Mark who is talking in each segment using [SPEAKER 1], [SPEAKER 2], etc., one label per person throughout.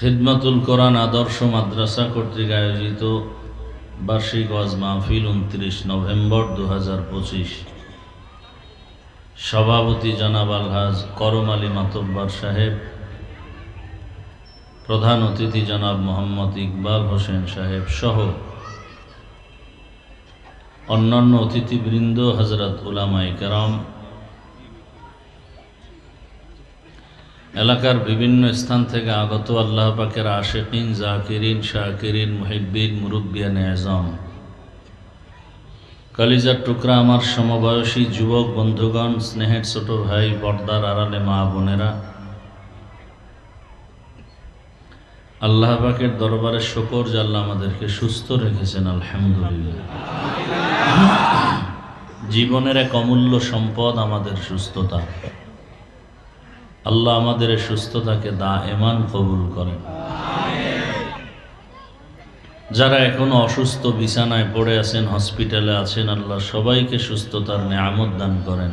[SPEAKER 1] খিদমাতুল কোরআন আদর্শ মাদ্রাসা কর্তৃক আয়োজিত বার্ষিক ওয়াজ মাহফিল উনত্রিশ নভেম্বর দু হাজার পঁচিশ। সভাপতি জনাব আলহাজ করম আলী মাতব্বার সাহেব, প্রধান অতিথি জনাব মোহাম্মদ ইকবাল হোসেন সাহেব সহ অন্যান্য অতিথিবৃন্দ হজরত উলামাই কেরাম এলাকার বিভিন্ন স্থান থেকে আগত আল্লাহ পাকের আশেকিন, জাকিরিন, শাকিরিন, মুহিব্বিন মুরব্বিয়ান এজম কালিজার টুকরা আমার সমবয়সী যুবক বন্ধুগণ, স্নেহের ছোট ভাই, পর্দার আড়ালে মা বোনেরা। আল্লাহ পাকের দরবারে শকর যে আল্লাহ আমাদেরকে সুস্থ রেখেছেন, আলহামদুলিল্লাহ। জীবনের এক অমূল্য সম্পদ আমাদের সুস্থতা। আল্লাহ আমাদের সুস্থতাকে দা এমান কবুল করেন। যারা এখনও অসুস্থ বিছানায় পড়ে আছেন, হসপিটালে আছেন, আল্লাহ সবাইকে সুস্থতার নেয়ামত দান করেন।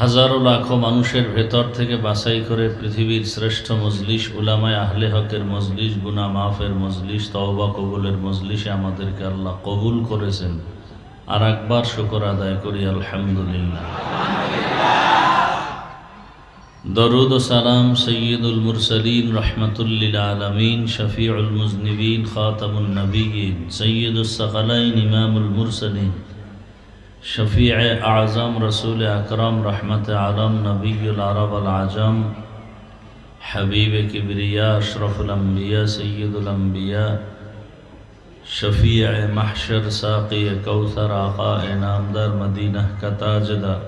[SPEAKER 1] হাজারো লাখো মানুষের ভেতর থেকে বাছাই করে পৃথিবীর শ্রেষ্ঠ মজলিস, উলামায় আহলে হকের মজলিস গুনা মাফের মজলিস, তওবা কবুলের মজলিসে আমাদেরকে আল্লাহ কবুল করেছেন। اور اکبر شکر আদায় کری الحمدللہ درود و سلام سید المرسلین رحمت للعالمین شفیع المزنبین خاتم النبیین سید السقلین امام المرسلین شفیع اعظم رسول اکرم رحمت عالم نبی العرب العجم حبیب کبریہ اشرف الانبیاء سید الانبیاء شفیع محشر ساقی کوثر آقا نامدار مدینہ کا تاجدار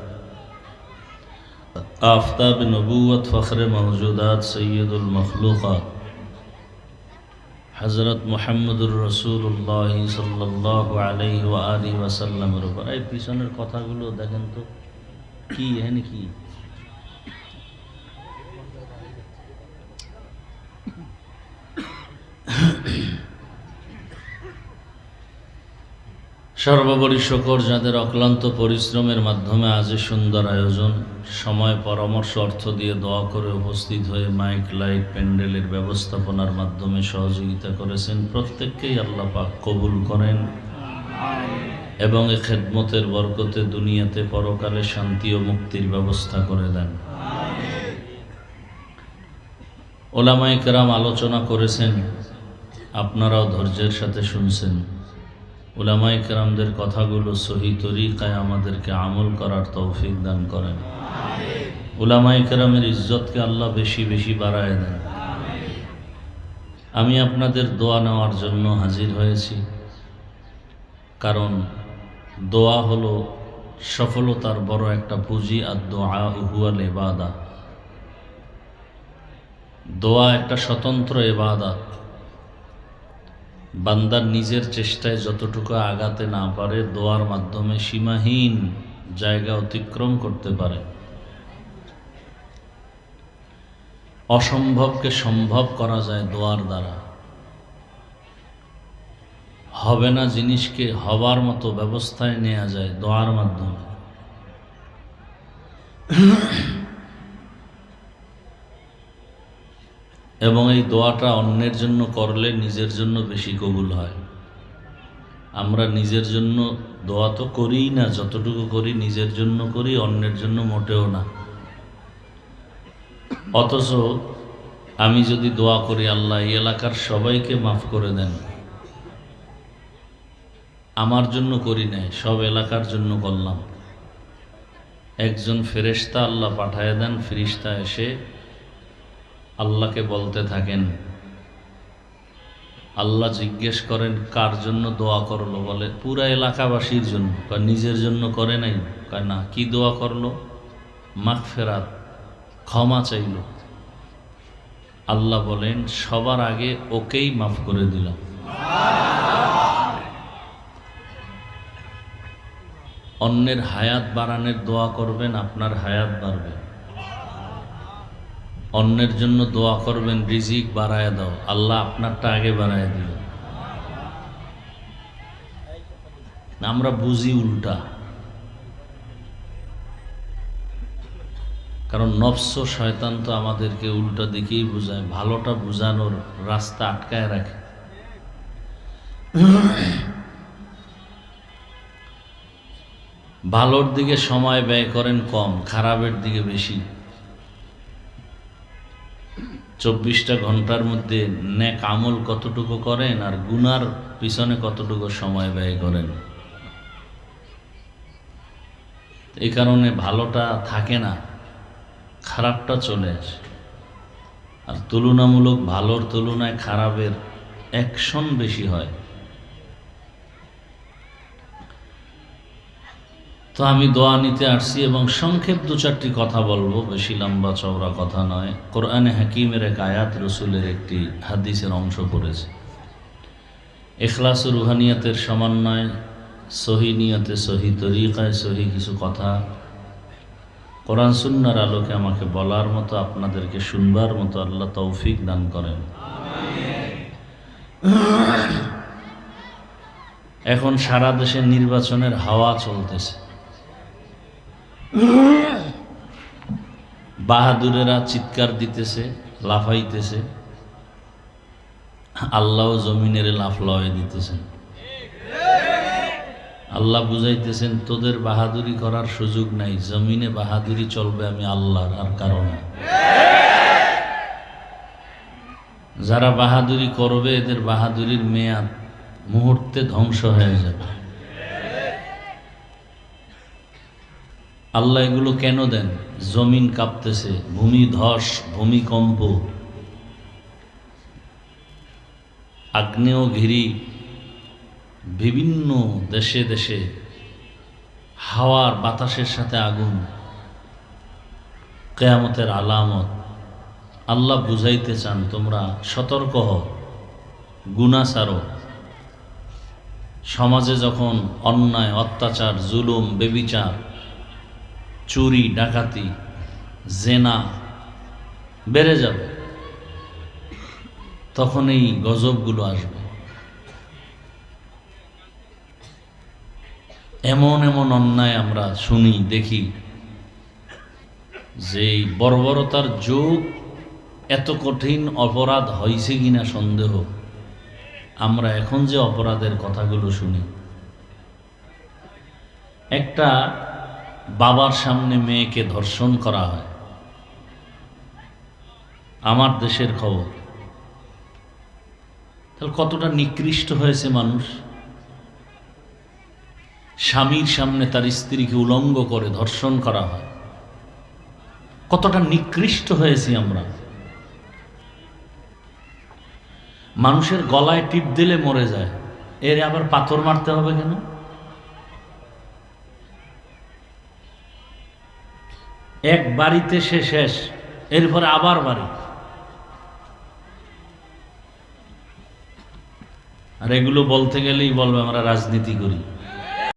[SPEAKER 1] آفتاب نبوت فخر موجودات سید المخلوقات হজরত মোহাম্মদুর রসুল্লাহ সাল্লাহ আলাই আলী ওয়াসাল্লামের উপর এই পিছনের কথাগুলো দেখেন তো কি হ্যাঁ কি সর্বোপরি শকর যাদের অক্লান্ত পরিশ্রমের মাধ্যমে আজ সুন্দর আয়োজন, সময় পরামর্শ অর্থ দিয়ে দোয়া করে উপস্থিত হয়ে মাইক, লাইট, প্যান্ডেলের ব্যবস্থাপনার মাধ্যমে সহযোগিতা করেছেন প্রত্যেককেই আল্লাহ পাক কবুল করেন এবং এ খেদমতের বরকতে দুনিয়াতে পরকালে শান্তি ও মুক্তির ব্যবস্থা করে দেন। ওলামাই কেরাম আলোচনা করেছেন, আপনারাও ধৈর্যের সাথে শুনছেন। উলামাই কেরামদের কথাগুলো সহি তরিকায় আমাদেরকে আমল করার তৌফিক দান করেন। উলামাই কেরামের ইজ্জতকে আল্লাহ বেশি বেশি বাড়ায় দেন। আমি আপনাদের দোয়া নেওয়ার জন্য হাজির হয়েছি। কারণ দোয়া হলো সফলতার বড় একটা পুঁজি আর দোয়া উহুয়াল এবাদা দোয়া একটা স্বতন্ত্র এবাদাত বান্দার নিজের চেষ্টায় যতটুকু আগাতে না পারে, দোয়ার মাধ্যমে সীমাহীন জায়গা অতিক্রম করতে পারে। অসম্ভবকে সম্ভব করা যায় দোয়ার দ্বারা। হবে না জিনিসকে হবার মতো ব্যবস্থায় নেওয়া যায় দোয়ার মাধ্যমে। এবং এই দোয়াটা অন্যের জন্য করলে নিজের জন্য বেশি কবুল হয়। আমরা নিজের জন্য দোয়া তো করিই না, যতটুকু করি নিজের জন্য করি, অন্যের জন্য মোটেও না। অথচ আমি যদি দোয়া করি, আল্লাহ এই এলাকার সবাইকে মাফ করে দেন। আমার জন্য করি নাই, সব এলাকার জন্য করলাম। একজন ফেরেস্তা আল্লাহ পাঠায় দেন ফিরিস্তা এসে আল্লাহকে বলতে থাকেন, আল্লাহ জিজ্ঞেস করেন, কার জন্য দোয়া করল? বলে, পুরা এলাকাবাসীর জন্য। নিজের জন্য করে নাই। কয়, না, কি দোয়া করল? মাখ ফেরাত ক্ষমা চাইল। আল্লাহ বলেন, সবার আগে ওকেই মাফ করে দিলাম। অন্যের হায়াত বাড়ানোর দোয়া করবেন, আপনার হায়াত বাড়বে। অন্যের জন্য দোয়া করবেন, রিজিক বাড়ায় দাও। আল্লাহ আপনারটা আগে বাড়ায় দিল। আমরা বুঝি উল্টা। কারণ নফস শয়তান তো আমাদেরকে উল্টা দিকেই বোঝায়। ভালোটা বোঝানোর রাস্তা আটকায় রাখে। ভালোর দিকে সময় ব্যয় করেন কম, খারাপের দিকে বেশি। চব্বিশটা ঘণ্টার মধ্যে ন্যাক আমল কতটুকু করেন আর গুনার পিছনে কতটুকু সময় ব্যয় করেন? এই কারণে ভালোটা থাকে না, খারাপটা চলে আসে। আর তুলনামূলক ভালোর তুলনায় খারাপের অ্যাকশন বেশি হয়। তো আমি দোয়া নিতে আসছি এবং সংক্ষেপ দু চারটি কথা বলব, বেশি লম্বা চওড়া কথা নয়। কোরআনে হাকিমের এক আয়াত রসুলের একটি হাদিসের অংশ পড়েছে। এখলাস রুহানিয়াতের সমন্বয়, সহি নিয়তে সহি তরিকায় সহি কিছু কথা। কোরআন সুন্নার আলোকে আমাকে বলার মতো, আপনাদেরকে শুনবার মতো আল্লাহ তৌফিক দান করেন। এখন সারা দেশে নির্বাচনের হাওয়া চলতেছে। বাহাদুরেরা চিৎকার দিতেছে, লাফাইতেছে। আল্লাহ জমিনের লাফ লয়ে দিতেছেন। আল্লাহ বুঝাইতেছেন, তোদের বাহাদুরি করার সুযোগ নাই। জমিনে বাহাদুরি চলবে আমি আল্লাহর, আর কারণে যারা বাহাদুরি করবে, এদের বাহাদুরির মেয়াদ মুহূর্তে ধ্বংস হয়ে যাবে। আল্লাহ এগুলো কেন দেন? জমিন কাঁপতেছে, ভূমি ধস, ভূমিকম্প। আগ্নেয়গিরি বিভিন্ন দেশে দেশে হাওয়ার বাতাসের সাথে আগুন। কেয়ামতের আলামত। আল্লাহ বুঝাইতে চান, তোমরা সতর্ক হও গুণা সারো সমাজে যখন অন্যায়, অত্যাচার, জুলুম, বেবিচার চুরি, ডাকাতি, জেনা বেড়ে যাবে। তখন এই গজবগুলো আসবে। এমন এমন অন্যায় আমরা শুনি, দেখি যে বর্বরতার যুগ এত কঠিন অপরাধ হয়েছে কিনা সন্দেহ। আমরা এখন যে অপরাধের কথাগুলো শুনি, একটা বাবার সামনে মেয়েকে ধর্ষণ করা হয়। আমার দেশের খবর। তাহলে কতটা নিকৃষ্ট হয়েছে মানুষ। স্বামীর সামনে তার স্ত্রীকে উলঙ্গ করে ধর্ষণ করা হয়। কতটা নিকৃষ্ট হয়েছি আমরা। মানুষের গলায় টিপ দিলে মরে যায়। এর আবার পাথর মারতে হবে কেন? এক বাড়িতে সে শেষ, এরপরে আবার বাড়ি। আর এগুলো বলতে গেলেই বলবে, আমরা রাজনীতি করি।